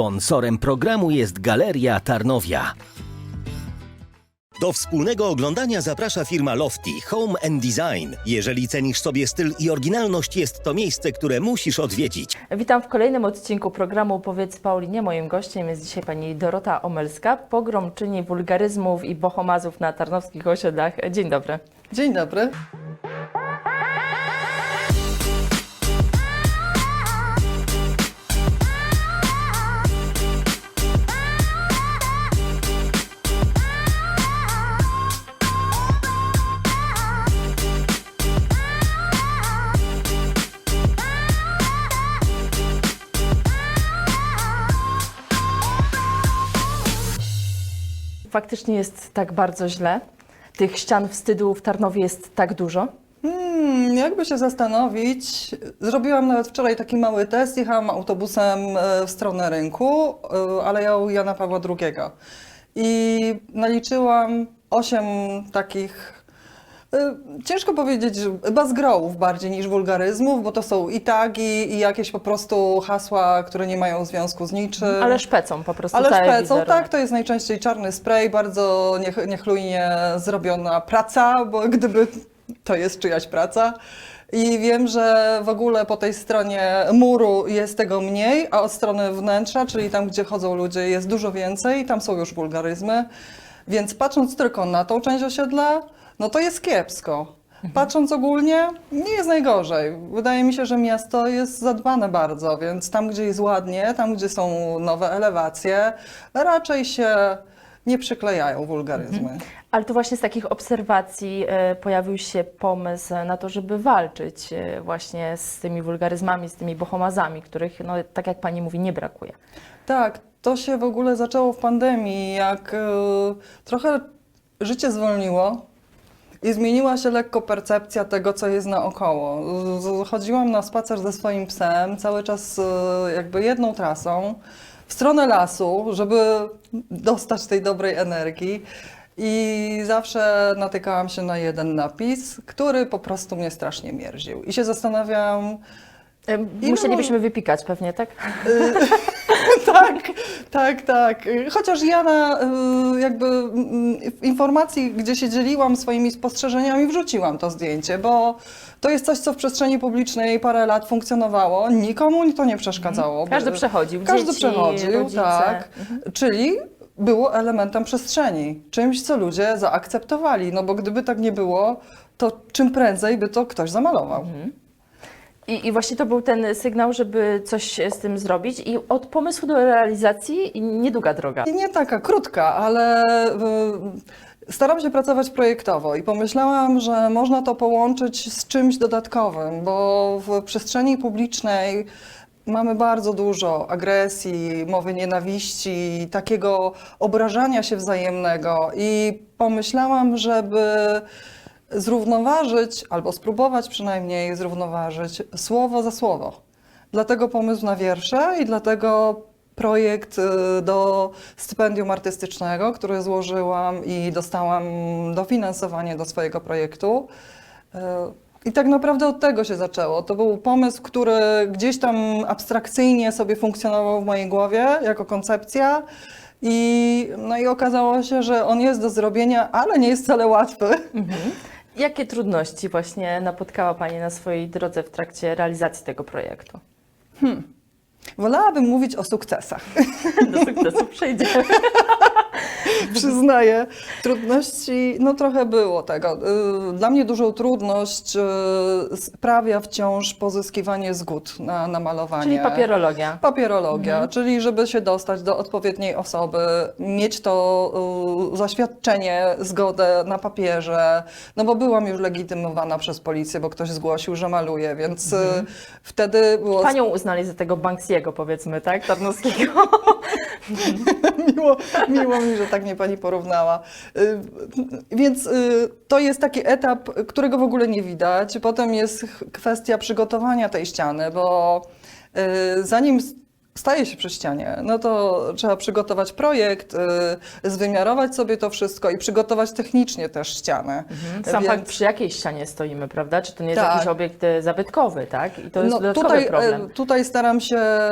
Sponsorem programu jest Galeria Tarnowia. Do wspólnego oglądania zaprasza firma Lofty Home and Design. Jeżeli cenisz sobie styl i oryginalność, jest to miejsce, które musisz odwiedzić. Witam w kolejnym odcinku programu Powiedz Paulinie. Moim gościem jest dzisiaj pani Dorota Omelska, pogromczyni wulgaryzmów i bohomazów na tarnowskich osiedlach. Dzień dobry. Dzień dobry. Faktycznie jest tak bardzo źle. Tych ścian wstydu w Tarnowie jest tak dużo. Hmm, jakby się zastanowić, zrobiłam nawet wczoraj taki mały test, jechałam autobusem e, w stronę rynku, e, aleją Jana Pawła II. I naliczyłam osiem takich, ciężko powiedzieć, bazgrołów bardziej niż wulgaryzmów, bo to są i tagi, i jakieś po prostu hasła, które nie mają związku z niczym. Ale szpecą po prostu Ale szpecą, wizerunek. tak, to jest najczęściej czarny spray, bardzo niech, niechlujnie zrobiona praca, bo gdyby to jest czyjaś praca. I wiem, że w ogóle po tej stronie muru jest tego mniej, a od strony wnętrza, czyli tam, gdzie chodzą ludzie, jest dużo więcej, tam są już wulgaryzmy. Więc patrząc tylko na tą część osiedla, no to jest kiepsko. Patrząc ogólnie, nie jest najgorzej. Wydaje mi się, że miasto jest zadbane bardzo, więc tam, gdzie jest ładnie, tam, gdzie są nowe elewacje, raczej się nie przyklejają wulgaryzmy. Ale to właśnie z takich obserwacji e, pojawił się pomysł na to, żeby walczyć e, właśnie z tymi wulgaryzmami, z tymi bohomazami, których, no, tak jak pani mówi, nie brakuje. Tak, to się w ogóle zaczęło w pandemii, jak e, trochę życie zwolniło i zmieniła się lekko percepcja tego, co jest naokoło. Chodziłam na spacer ze swoim psem, cały czas e, jakby jedną trasą, w stronę lasu, żeby dostać tej dobrej energii. I zawsze natykałam się na jeden napis, który po prostu mnie strasznie mierził. I się zastanawiałam, Ile Musielibyśmy wypikać pewnie, tak? tak, tak, tak. Chociaż ja na y, jakby w informacji, gdzie się dzieliłam swoimi spostrzeżeniami, wrzuciłam to zdjęcie, bo to jest coś, co w przestrzeni publicznej parę lat funkcjonowało. Nikomu to nie przeszkadzało. Każdy przechodził, Każdy dzieci, przechodził, rodzice. tak. Czyli było elementem przestrzeni, czymś, co ludzie zaakceptowali. No bo gdyby tak nie było, to czym prędzej by to ktoś zamalował. I, I właśnie to był ten sygnał, żeby coś z tym zrobić. I od pomysłu do realizacji niedługa droga. Nie taka krótka, ale y, staram się pracować projektowo i pomyślałam, że można to połączyć z czymś dodatkowym, bo w przestrzeni publicznej mamy bardzo dużo agresji, mowy nienawiści, takiego obrażania się wzajemnego i pomyślałam, żeby zrównoważyć, albo spróbować przynajmniej zrównoważyć słowo za słowo. Dlatego pomysł na wiersze i dlatego projekt y, do stypendium artystycznego, który złożyłam i dostałam dofinansowanie do swojego projektu. Y, I tak naprawdę od tego się zaczęło. To był pomysł, który gdzieś tam abstrakcyjnie sobie funkcjonował w mojej głowie jako koncepcja. I, no i okazało się, że on jest do zrobienia, ale nie jest wcale łatwy. Jakie trudności właśnie napotkała Pani na swojej drodze w trakcie realizacji tego projektu? Wolałabym mówić o sukcesach. Do sukcesu przejdziemy. Przyznaję, trudności, no trochę było tego. Y, Dla mnie dużą trudność y, sprawia wciąż pozyskiwanie zgód na, na malowanie. Czyli papierologia. Papierologia, czyli żeby się dostać do odpowiedniej osoby, mieć to y, zaświadczenie, zgodę na papierze, no bo byłam już legitymowana przez policję, bo ktoś zgłosił, że maluję, więc y, wtedy było Panią uznali za tego Banksiego, powiedzmy, tak? Tarnowskiego. miło, miło mi, że tak mnie pani porównała. Y, Więc y, to jest taki etap, którego w ogóle nie widać. Potem jest kwestia przygotowania tej ściany, bo y, zanim staje się przy ścianie, no to trzeba przygotować projekt, y, zwymiarować sobie to wszystko i przygotować technicznie też ścianę. Sam Więc- fakt, przy jakiej ścianie stoimy, prawda? Czy to nie jest Tak. jakiś obiekt e, zabytkowy, tak? I to jest dodatkowy tutaj, problem. e, tutaj staram się e,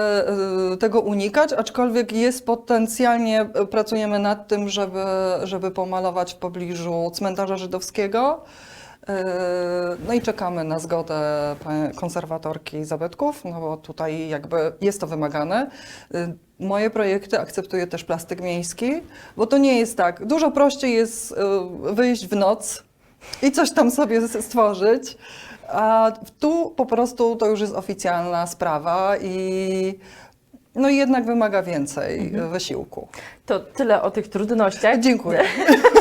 tego unikać, aczkolwiek jest potencjalnie, pracujemy nad tym, żeby, żeby pomalować w pobliżu cmentarza żydowskiego. E, No i czekamy na zgodę konserwatorki zabytków, no bo tutaj jakby jest to wymagane. E, Moje projekty akceptuje też plastyk miejski, bo to nie jest tak. Dużo prościej jest e, wyjść w noc i coś tam sobie stworzyć. A tu po prostu to już jest oficjalna sprawa i no i jednak wymaga więcej wysiłku. To tyle o tych trudnościach. Dziękuję.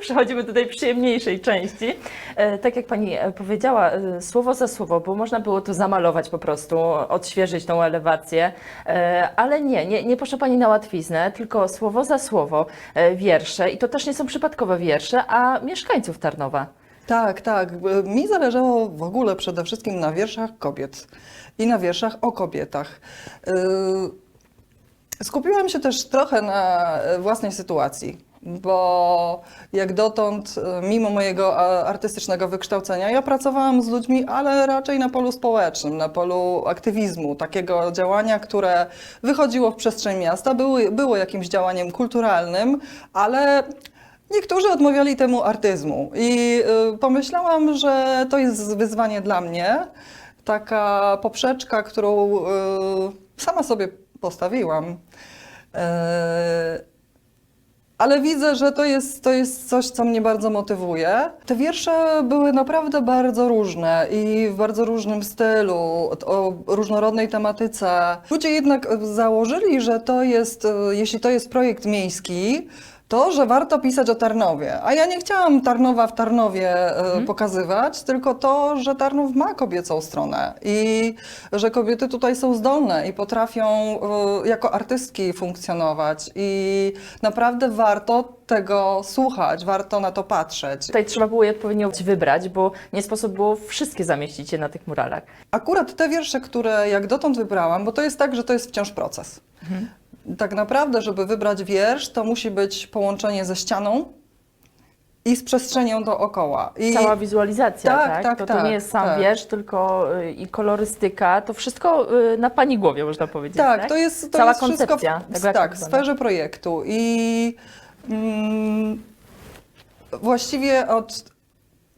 Przechodzimy do tej przyjemniejszej części. E, Tak jak Pani e, powiedziała, e, słowo za słowo, bo można było to zamalować po prostu, odświeżyć tą elewację, ale nie, nie, nie poszła Pani na łatwiznę, tylko słowo za słowo wiersze i to też nie są przypadkowe wiersze, a mieszkańców Tarnowa. Tak, tak. Mi zależało w ogóle przede wszystkim na wierszach kobiet i na wierszach o kobietach. Skupiłam się też trochę na własnej sytuacji, bo jak dotąd, e, mimo mojego a, artystycznego wykształcenia, ja pracowałam z ludźmi, ale raczej na polu społecznym, na polu aktywizmu, takiego działania, które wychodziło w przestrzeń miasta, było jakimś działaniem kulturalnym, ale Niektórzy odmawiali temu artyzmu i y, pomyślałam, że to jest wyzwanie dla mnie. Taka poprzeczka, którą sama sobie postawiłam. Ale widzę, że to jest, to jest coś, co mnie bardzo motywuje. Te wiersze były naprawdę bardzo różne i w bardzo różnym stylu, o różnorodnej tematyce. Ludzie jednak założyli, że to jest, e, jeśli to jest projekt miejski, to, że warto pisać o Tarnowie. A ja nie chciałam Tarnowa w Tarnowie e, pokazywać, tylko to, że Tarnów ma kobiecą stronę i że kobiety tutaj są zdolne i potrafią e, jako artystki funkcjonować. I naprawdę warto tego słuchać, warto na to patrzeć. Tutaj trzeba było je odpowiednio wybrać, bo nie sposób było wszystkie zamieścić je na tych muralach. Akurat te wiersze, które jak dotąd wybrałam, bo to jest tak, że to jest wciąż proces. Tak naprawdę, żeby wybrać wiersz, to musi być połączenie ze ścianą i z przestrzenią dookoła. I Cała wizualizacja, Tak, tak? tak, to, to tak, nie jest sam tak. wiersz, tylko y, i kolorystyka, to wszystko y, na Pani głowie, można powiedzieć, tak? tak, to jest to Cała jest wszystko koncepcja w, tego, jak to tak, w wygląda. sferze projektu. I mm, właściwie od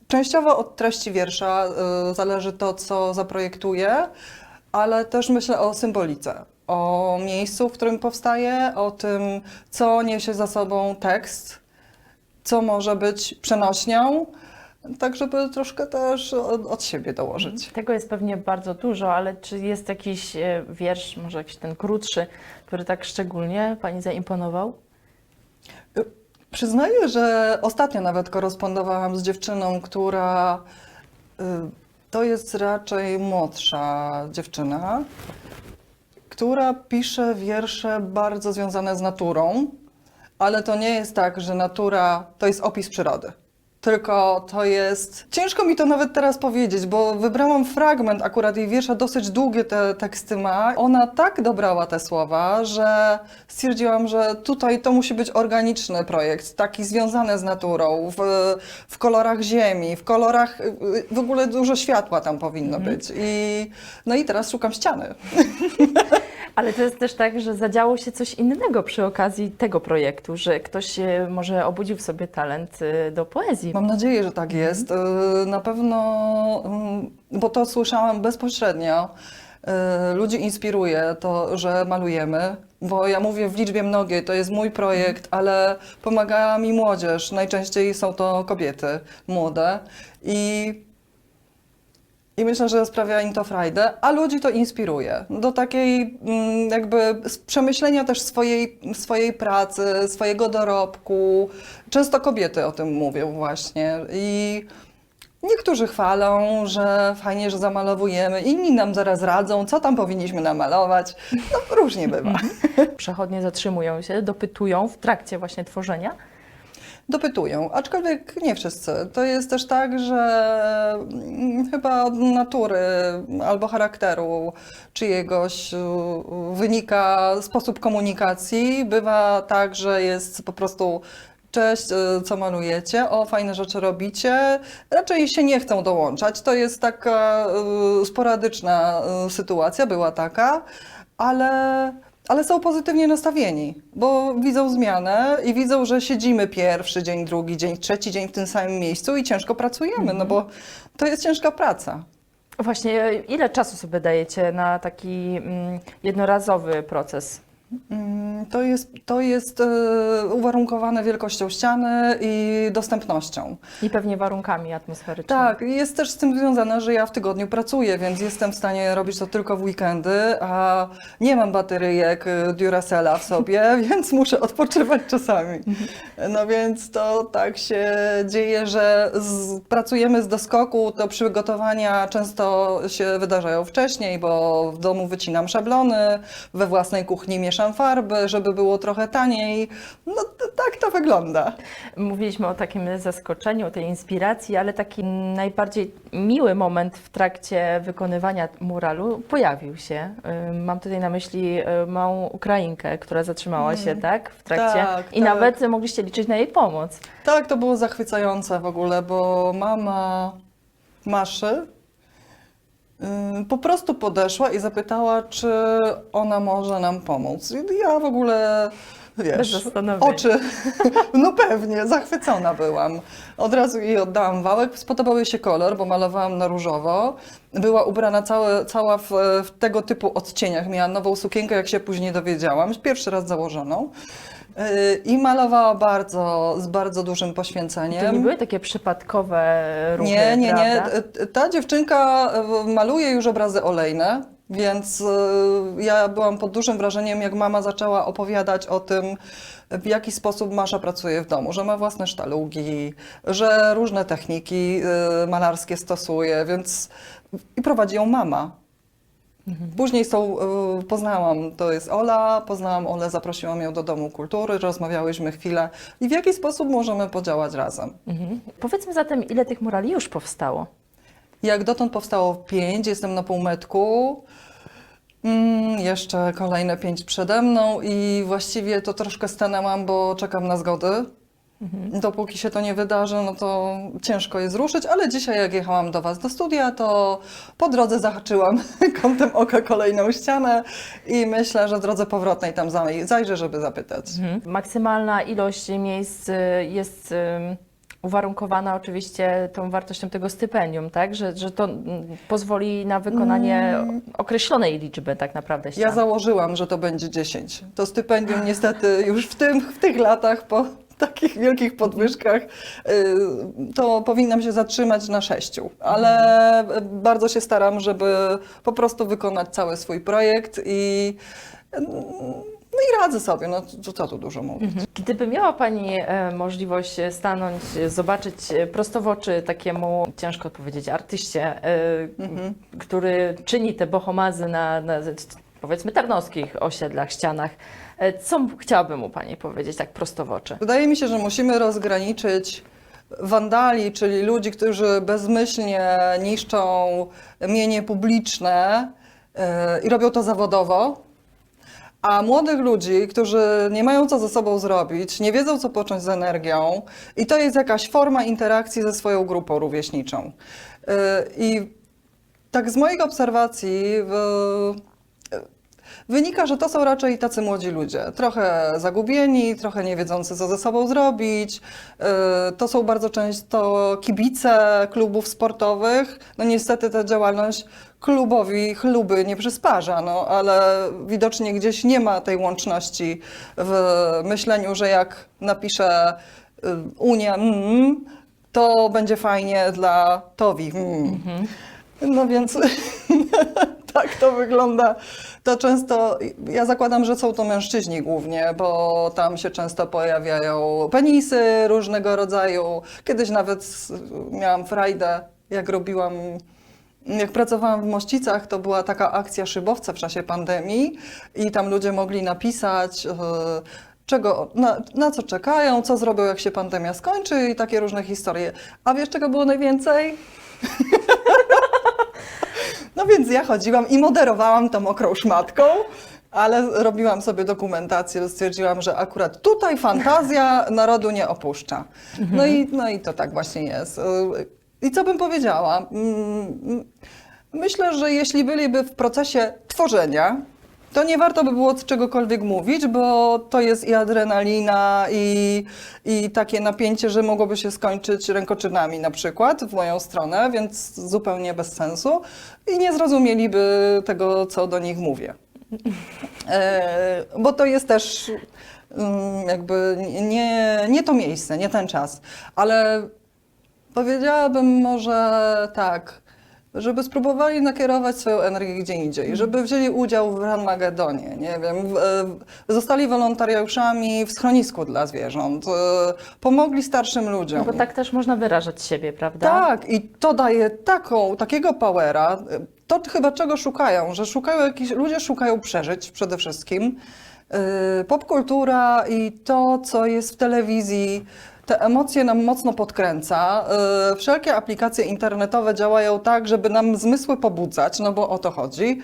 częściowo od treści wiersza y, zależy to, co zaprojektuję, ale też myślę o symbolice, o miejscu, w którym powstaje, o tym, co niesie za sobą tekst, co może być przenośnią, tak żeby troszkę też od, siebie dołożyć. Tego jest pewnie bardzo dużo, ale czy jest jakiś e, wiersz, może jakiś ten krótszy, który tak szczególnie Pani zaimponował? Przyznaję, że ostatnio nawet korespondowałam z dziewczyną, która y, to jest raczej młodsza dziewczyna, która pisze wiersze bardzo związane z naturą, ale to nie jest tak, że natura to jest opis przyrody. Tylko to jest. Ciężko mi to nawet teraz powiedzieć, bo wybrałam fragment akurat jej wiersza, dosyć długie te teksty ma. Ona tak dobrała te słowa, że stwierdziłam, że tutaj to musi być organiczny projekt, taki związany z naturą, w, w kolorach ziemi, w kolorach. W ogóle dużo światła tam powinno być. I, no i teraz szukam ściany. Ale to jest też tak, że zadziało się coś innego przy okazji tego projektu, że ktoś e, może obudził w sobie talent e, do poezji. Mam nadzieję, że tak jest. Y, Na pewno, mm, bo to słyszałam bezpośrednio. Ludzi inspiruje to, że malujemy, bo ja mówię w liczbie mnogiej, to jest mój projekt, ale pomaga mi młodzież. Najczęściej są to kobiety młode i i myślę, że sprawia im to frajdę, a ludzi to inspiruje do takiej mm, jakby przemyślenia też swojej, swojej pracy, swojego dorobku. Często kobiety o tym mówią właśnie i niektórzy chwalą, że fajnie, że zamalowujemy, inni nam zaraz radzą, co tam powinniśmy namalować. No różnie bywa. Przechodnie zatrzymują się, dopytują w trakcie właśnie tworzenia. Dopytują, aczkolwiek nie wszyscy. To jest też tak, że mm, chyba od natury albo charakteru czyjegoś wynika sposób komunikacji. Bywa tak, że jest po prostu Cześć, y, co malujecie? O, fajne rzeczy robicie. Raczej się nie chcą dołączać. To jest taka y, sporadyczna y, sytuacja, była taka, ale, ale są pozytywnie nastawieni, bo widzą zmianę i widzą, że siedzimy pierwszy dzień, drugi dzień, trzeci dzień w tym samym miejscu i ciężko pracujemy, no bo to jest ciężka praca. Właśnie ile czasu sobie dajecie na taki mm, jednorazowy proces? Mm, To jest, to jest e, uwarunkowane wielkością ściany i dostępnością. I pewnie warunkami atmosferycznymi. Tak, jest też z tym związane, że ja w tygodniu pracuję, więc jestem w stanie robić to tylko w weekendy, a nie mam bateryjek y, Duracella w sobie, więc muszę odpoczywać czasami. No więc to tak się dzieje, że z, pracujemy z doskoku, to przygotowania często się wydarzają wcześniej, bo w domu wycinam szablony, we własnej kuchni mieszam farby, żeby było trochę taniej. No to, tak to wygląda. Mówiliśmy o takim zaskoczeniu, tej inspiracji, ale taki najbardziej miły moment w trakcie wykonywania muralu pojawił się. Mam tutaj na myśli y, małą Ukrainkę, która zatrzymała się, tak, w trakcie. Tak, I tak. nawet mogliście liczyć na jej pomoc. Tak, to było zachwycające w ogóle, bo mama Maszy po prostu podeszła i zapytała, czy ona może nam pomóc. I ja w ogóle, wiesz, oczy, no pewnie, zachwycona byłam. Od razu jej oddałam wałek, spodobał jej się kolor, bo malowałam na różowo. Była ubrana całe, cała w, w tego typu odcieniach, miała nową sukienkę, jak się później dowiedziałam, pierwszy raz założoną. Y, I malowała bardzo, z bardzo dużym poświęceniem. To nie były takie przypadkowe ruchy, Nie, nie, nie. prawda? T- Ta dziewczynka maluje już obrazy olejne, więc ja byłam pod dużym wrażeniem, jak mama zaczęła opowiadać o tym, w jaki sposób Masza pracuje w domu, że ma własne sztalugi, że różne techniki malarskie stosuje, więc i prowadzi ją mama. Później tą y, poznałam, to jest Ola, poznałam Olę, zaprosiłam ją do Domu Kultury, rozmawiałyśmy chwilę i w jaki sposób możemy podziałać razem. Mhm. Powiedzmy zatem, ile tych murali już powstało? Jak dotąd powstało pięć, jestem na półmetku. Mm, jeszcze kolejne pięć przede mną i właściwie to troszkę stanęłam, bo czekam na zgody. Dopóki się to nie wydarzy, no to ciężko jest ruszyć, ale dzisiaj jak jechałam do Was do studia, to po drodze zahaczyłam kątem oka kolejną ścianę i myślę, że w drodze powrotnej tam zaj- zajrzę, żeby zapytać. Mhm. Maksymalna ilość miejsc y, jest ym, uwarunkowana oczywiście tą wartością tego stypendium, tak? Że, że to mm, pozwoli na wykonanie określonej liczby tak naprawdę ścian. Ja założyłam, że to będzie 10. To stypendium niestety już w, tym, w tych latach po takich wielkich podwyżkach y, to powinnam się zatrzymać na sześciu, ale bardzo się staram, żeby po prostu wykonać cały swój projekt i no i radzę sobie, no co, co tu dużo mówić. Gdyby miała Pani e, możliwość stanąć, zobaczyć prosto w oczy takiemu, ciężko powiedzieć, artyście, e, który czyni te bohomazy na, na powiedzmy tarnowskich osiedlach, ścianach, co chciałaby mu Pani powiedzieć tak prosto w oczy? Wydaje mi się, że musimy rozgraniczyć wandali, czyli ludzi, którzy bezmyślnie niszczą mienie publiczne yy, i robią to zawodowo, a młodych ludzi, którzy nie mają co ze sobą zrobić, nie wiedzą co począć z energią i to jest jakaś forma interakcji ze swoją grupą rówieśniczą. Yy, I tak z moich obserwacji w, Wynika, że to są raczej tacy młodzi ludzie, trochę zagubieni, trochę nie wiedzący, co ze sobą zrobić. Yy, To są bardzo często kibice klubów sportowych. No niestety ta działalność klubowi chluby nie przysparza, no ale widocznie gdzieś nie ma tej łączności w myśleniu, że jak napiszę y, Unia, mm, to będzie fajnie dla Towi. Mm. No więc tak to wygląda. To często, ja zakładam, że są to mężczyźni głównie, bo tam się często pojawiają penisy różnego rodzaju. Kiedyś nawet miałam frajdę, jak robiłam, jak pracowałam w Mościcach, to była taka akcja szybowca w czasie pandemii i tam ludzie mogli napisać, e, czego, na, na co czekają, co zrobią, jak się pandemia skończy i takie różne historie. A wiesz, czego było najwięcej? No więc ja chodziłam i moderowałam tą mokrą szmatką, ale robiłam sobie dokumentację, stwierdziłam, że akurat tutaj fantazja narodu nie opuszcza. No i, no i to tak właśnie jest. I co bym powiedziała? Mm, Myślę, że jeśli byliby w procesie tworzenia, to nie warto by było czegokolwiek mówić, bo to jest i adrenalina, i, i takie napięcie, że mogłoby się skończyć rękoczynami na przykład w moją stronę, więc zupełnie bez sensu i nie zrozumieliby tego, co do nich mówię. E, bo to jest też mm, jakby nie, nie to miejsce, nie ten czas, ale powiedziałabym może tak, żeby spróbowali nakierować swoją energię gdzie indziej, żeby wzięli udział w Ranmagedonie, nie wiem, e, zostali wolontariuszami w schronisku dla zwierząt, e, pomogli starszym ludziom. No bo tak też można wyrażać siebie, prawda? Tak, i to daje taką, takiego powera. To chyba czego szukają, że szukają jakiś, ludzie szukają przeżyć przede wszystkim. Yy, Popkultura i to, co jest w telewizji, te emocje nam mocno podkręca. Yy, Wszelkie aplikacje internetowe działają tak, żeby nam zmysły pobudzać, no bo o to chodzi.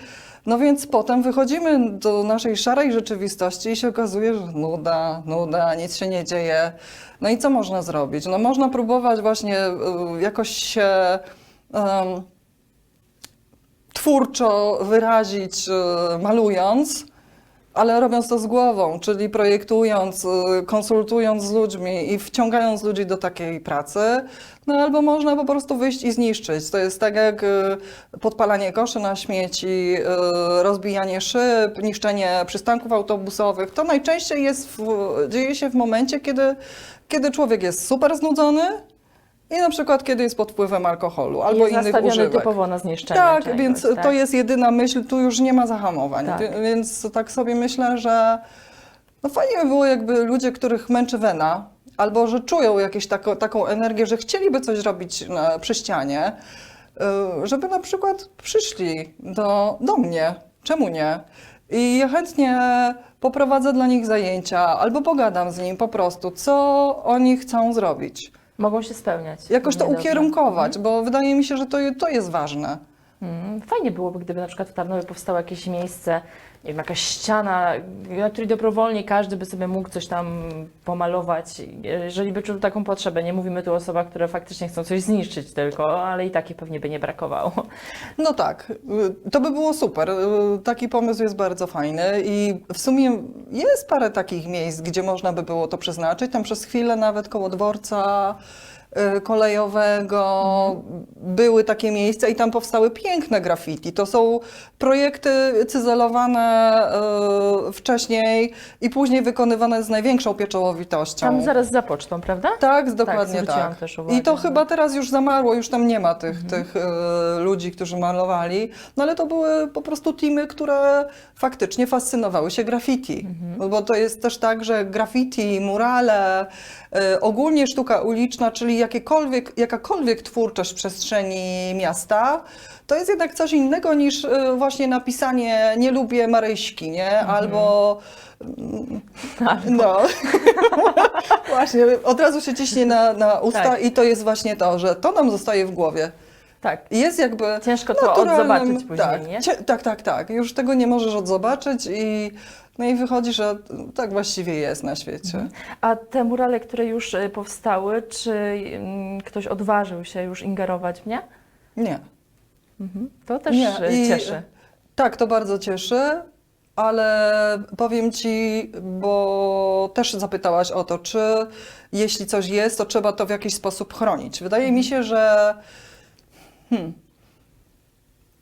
No więc potem wychodzimy do naszej szarej rzeczywistości i się okazuje, że nuda, nuda, nic się nie dzieje. No i co można zrobić? No można próbować właśnie y, jakoś się em, twórczo wyrazić, y, malując, ale robiąc to z głową, czyli projektując, y, konsultując z ludźmi i wciągając ludzi do takiej pracy. No albo można po prostu wyjść i zniszczyć. To jest tak jak y, podpalanie koszy na śmieci, y, rozbijanie szyb, niszczenie przystanków autobusowych. To najczęściej jest w, dzieje się w momencie, kiedy, kiedy człowiek jest super znudzony i na przykład kiedy jest pod wpływem alkoholu albo jest innych używek. typowo na zniszczenie Tak, czegoś, więc tak? to jest jedyna myśl, tu już nie ma zahamowań. Tak. Więc tak sobie myślę, że no fajnie by było, jakby ludzie, których męczy wena, albo że czują jakąś tako, taką energię, że chcieliby coś robić na, przy ścianie, y, żeby na przykład przyszli do, do mnie. Czemu nie? I ja chętnie poprowadzę dla nich zajęcia, albo pogadam z nim po prostu, co oni chcą zrobić. Mogą się spełniać. Jakoś to dobrze. ukierunkować, bo wydaje mi się, że to, to jest ważne. Mm, Fajnie byłoby, gdyby na przykład w Tarnowie powstało jakieś miejsce, jakaś ściana, na której dobrowolnie każdy by sobie mógł coś tam pomalować, jeżeli by czuł taką potrzebę. Nie mówimy tu o osobach, które faktycznie chcą coś zniszczyć tylko, ale i takich pewnie by nie brakowało. No tak, to by było super. Taki pomysł jest bardzo fajny i w sumie jest parę takich miejsc, gdzie można by było to przeznaczyć. Tam przez chwilę nawet koło dworca kolejowego były takie miejsca i tam powstały piękne graffiti. To są projekty cyzelowane y, wcześniej i później wykonywane z największą pieczołowitością. Tam zaraz za pocztą, prawda? Tak, dokładnie zwróciłam tak. też uwagę, I to no. chyba teraz już zamarło, już tam nie ma tych, tych e, ludzi, którzy malowali, no ale to były po prostu teamy, które faktycznie fascynowały się graffiti. No Bo to jest też tak, że graffiti, murale, ogólnie sztuka uliczna, czyli jakiekolwiek, jakakolwiek twórczość w przestrzeni miasta, to jest jednak coś innego niż e, właśnie napisanie nie lubię Maryśki, nie? Albo no. właśnie, od razu się ciśnie na, na usta Tak. i to jest właśnie to, że to nam zostaje w głowie. Tak. Jest jakby Ciężko to odzobaczyć później, tak, nie? tak, tak, tak. Już tego nie możesz odzobaczyć i no i wychodzi, że tak właściwie jest na świecie. Mhm. A te murale, które już y, powstały, czy mm, ktoś odważył się już ingerować w nie? Nie. Mhm. To też nie. y, I- cieszy. Tak, to bardzo cieszy, ale powiem Ci, bo też zapytałaś o to, czy jeśli coś jest, to trzeba to w jakiś sposób chronić. Wydaje mi się, że hmm,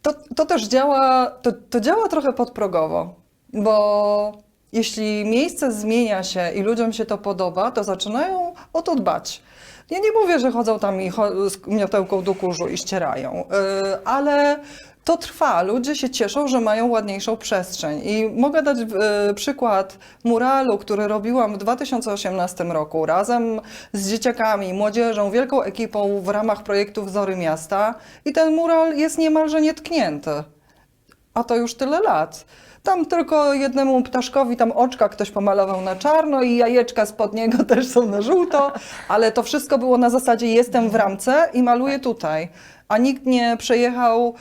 to, to też działa, to, to działa trochę podprogowo, bo jeśli miejsce zmienia się i ludziom się to podoba, to zaczynają o to dbać. Ja nie mówię, że chodzą tam i cho- z miotełką do kurzu i ścierają, yy, ale to trwa. Ludzie się cieszą, że mają ładniejszą przestrzeń. I mogę dać yy, przykład muralu, który robiłam w 2018 roku razem z dzieciakami, młodzieżą, wielką ekipą w ramach projektu Wzory Miasta. I ten mural jest niemalże nietknięty. A to już tyle lat. Tam tylko jednemu ptaszkowi tam oczka ktoś pomalował na czarno i jajeczka spod niego też są na żółto, ale to wszystko było na zasadzie jestem w ramce i maluję tutaj. A nikt nie przejechał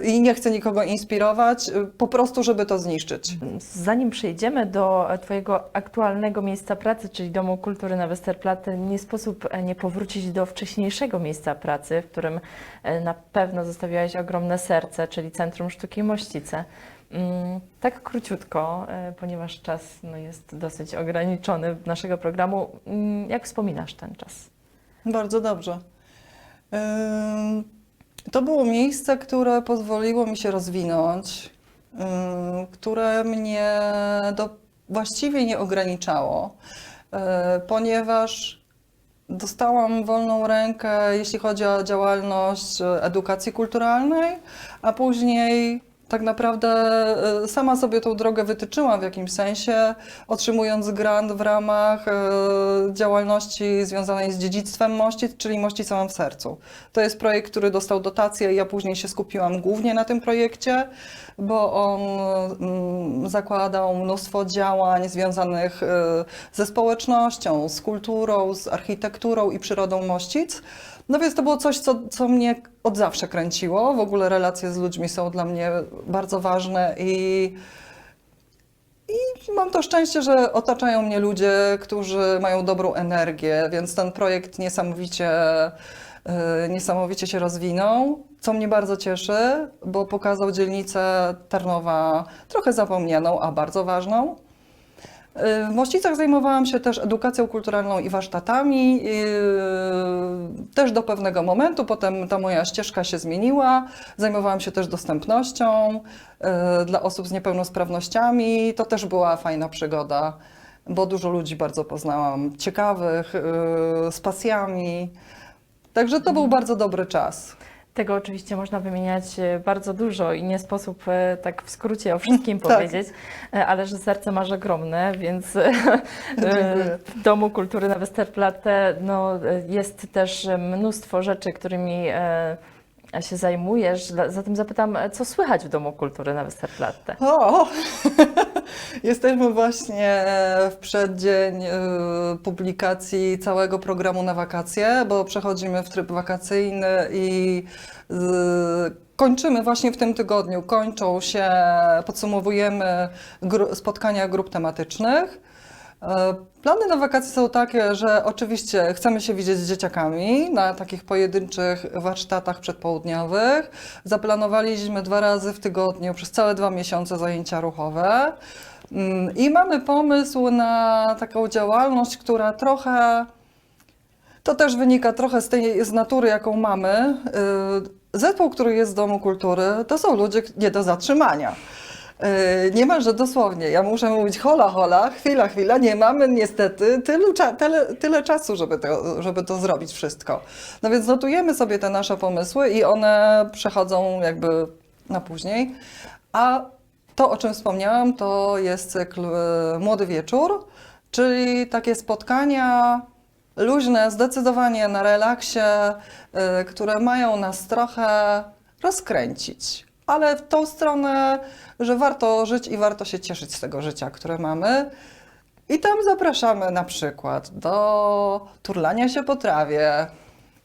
y, i nie chce nikogo inspirować, y, po prostu, żeby to zniszczyć. Zanim przejdziemy do Twojego aktualnego miejsca pracy, czyli Domu Kultury na Westerplatte, nie sposób e, nie powrócić do wcześniejszego miejsca pracy, w którym e, na pewno zostawiałeś ogromne serce, czyli Centrum Sztuki Mościce. Mm, Tak króciutko, e, ponieważ czas no, jest dosyć ograniczony naszego programu. Mm, Jak wspominasz ten czas? Bardzo dobrze. To było miejsce, które pozwoliło mi się rozwinąć, które mnie do, właściwie nie ograniczało, e, ponieważ dostałam wolną rękę, jeśli chodzi o działalność e, edukacji kulturalnej, a później tak naprawdę e, sama sobie tą drogę wytyczyłam w jakimś sensie, otrzymując grant w ramach e, działalności związanej z dziedzictwem Mościc, czyli Mościce mam w sercu. To jest projekt, który dostał dotację i ja później się skupiłam głównie na tym projekcie, bo on mm, zakładał mnóstwo działań związanych e, ze społecznością, z kulturą, z architekturą i przyrodą Mościc. No więc to było coś, co, co mnie od zawsze kręciło. W ogóle relacje z ludźmi są dla mnie bardzo ważne i, i mam to szczęście, że otaczają mnie ludzie, którzy mają dobrą energię, więc ten projekt niesamowicie, e, niesamowicie się rozwinął, co mnie bardzo cieszy, bo pokazał dzielnicę Tarnowa trochę zapomnianą, a bardzo ważną. W Mościcach zajmowałam się też edukacją kulturalną i warsztatami, yy, też do pewnego momentu. Potem ta moja ścieżka się zmieniła. Zajmowałam się też dostępnością yy, dla osób z niepełnosprawnościami. To też była fajna przygoda, bo dużo ludzi bardzo poznałam, ciekawych, yy, z pasjami. Także to był bardzo dobry czas. Tego oczywiście można wymieniać e, bardzo dużo i nie sposób e, tak w skrócie o wszystkim Tak. powiedzieć, e, ale że serce masz ogromne, więc w Domu Kultury na Westerplatte no, jest też mnóstwo rzeczy, którymi się zajmujesz. Zatem zapytam, co słychać w Domu Kultury na Westerplatte? O! Jesteśmy właśnie w przeddzień e, publikacji całego programu na wakacje, bo przechodzimy w tryb wakacyjny i e, kończymy właśnie w tym tygodniu. Kończą się, podsumowujemy spotkania grup tematycznych. E, Plany na wakacje są takie, że oczywiście chcemy się widzieć z dzieciakami na takich pojedynczych warsztatach przedpołudniowych. Zaplanowaliśmy dwa razy w tygodniu przez całe dwa miesiące zajęcia ruchowe. Mm, I mamy pomysł na taką działalność, która trochę to też wynika trochę z tej z natury, jaką mamy. Y, Zespół, który jest w Domu Kultury, to są ludzie nie do zatrzymania. Y, Niemalże dosłownie. Ja muszę mówić hola, hola, chwila, chwila. Nie mamy niestety tylu, tyle, tyle czasu, żeby to, żeby to zrobić wszystko. No więc notujemy sobie te nasze pomysły i one przechodzą jakby na później. A to, o czym wspomniałam, to jest cykl y, Młody Wieczór, czyli takie spotkania luźne, zdecydowanie na relaksie, y, które mają nas trochę rozkręcić, ale w tą stronę, że warto żyć i warto się cieszyć z tego życia, które mamy. I tam zapraszamy na przykład do turlania się po trawie,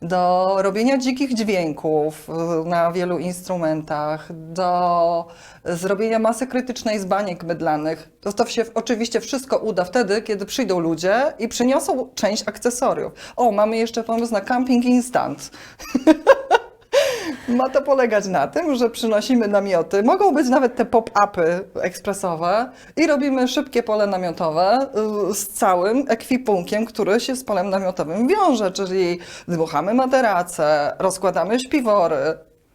do robienia dzikich dźwięków y, na wielu instrumentach, do zrobienia masy krytycznej z baniek mydlanych. To, to się oczywiście wszystko uda wtedy, kiedy przyjdą ludzie i przyniosą część akcesoriów. O, mamy jeszcze pomysł na camping instant. Ma to polegać na tym, że przynosimy namioty, mogą być nawet te pop-upy ekspresowe i robimy szybkie pole namiotowe y, z całym ekwipunkiem, który się z polem namiotowym wiąże, czyli dmuchamy materace, rozkładamy śpiwory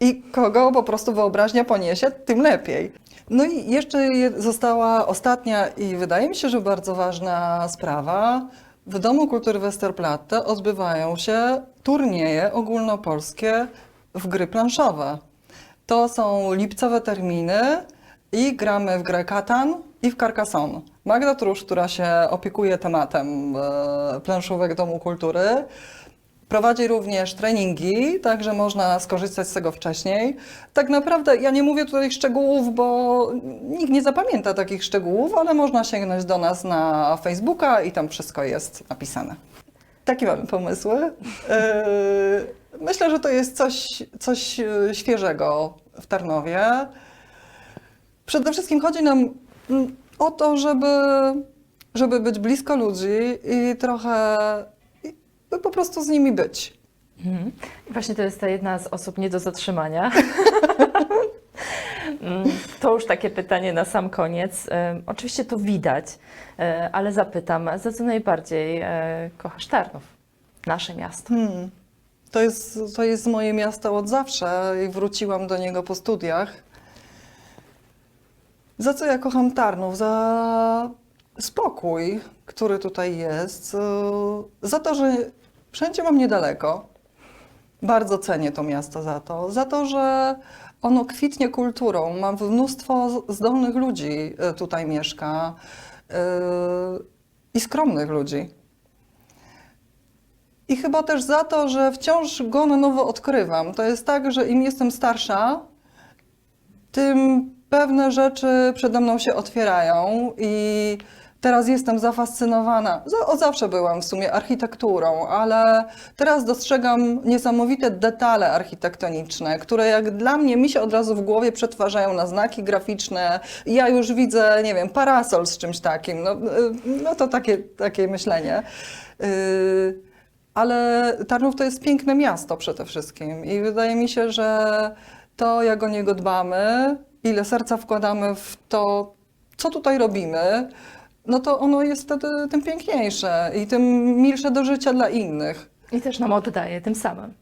i kogo po prostu wyobraźnia poniesie, tym lepiej. No i jeszcze je- została ostatnia i wydaje mi się, że bardzo ważna sprawa. W Domu Kultury Westerplatte odbywają się turnieje ogólnopolskie w gry planszowe. To są lipcowe terminy i gramy w grę Katan i w Carcassonne. Magda Trusz, która się opiekuje tematem e, planszówek Domu Kultury, Prowadzi również treningi, także można skorzystać z tego wcześniej. Tak naprawdę ja nie mówię tutaj szczegółów, bo nikt nie zapamięta takich szczegółów, ale można sięgnąć do nas na Facebooka i tam wszystko jest napisane. Takie mamy pomysły. Myślę, że to jest coś, coś yy, świeżego w Tarnowie. Przede wszystkim chodzi nam mm, o to, żeby, żeby być blisko ludzi i trochę i po prostu z nimi być. Mhm. I właśnie to jest ta jedna z osób nie do zatrzymania. Mm, to już takie pytanie na sam koniec. Em, Oczywiście to widać, e, ale zapytam, za co najbardziej e, kochasz Tarnów? Nasze miasto. Hmm. To, jest, to jest moje miasto od zawsze i wróciłam do niego po studiach. Za co ja kocham Tarnów? Za spokój, który tutaj jest. yy, Za to, że wszędzie mam niedaleko. Bardzo cenię to miasto za to. Za to, że ono kwitnie kulturą. Mam mnóstwo zdolnych ludzi y, tutaj mieszka yy, i skromnych ludzi. I chyba też za to, że wciąż go na nowo odkrywam. To jest tak, że im jestem starsza, tym pewne rzeczy przede mną się otwierają i teraz jestem zafascynowana. Za- Od zawsze byłam w sumie architekturą, ale teraz dostrzegam niesamowite detale architektoniczne, które jak dla mnie mi się od razu w głowie przetwarzają na znaki graficzne. Ja już widzę, nie wiem, parasol z czymś takim. No, y, no to takie, takie myślenie. Y, ale Tarnów to jest piękne miasto przede wszystkim i wydaje mi się, że to, jak o niego dbamy, ile serca wkładamy w to, co tutaj robimy, no to ono jest wtedy tym piękniejsze i tym milsze do życia dla innych. I też nam oddaje tym samym.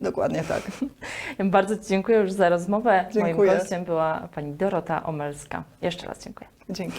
Dokładnie tak. Bardzo Ci dziękuję już za rozmowę. Moim Dziękuję. gościem była pani Dorota Omelska. Jeszcze raz dziękuję. Dzięki.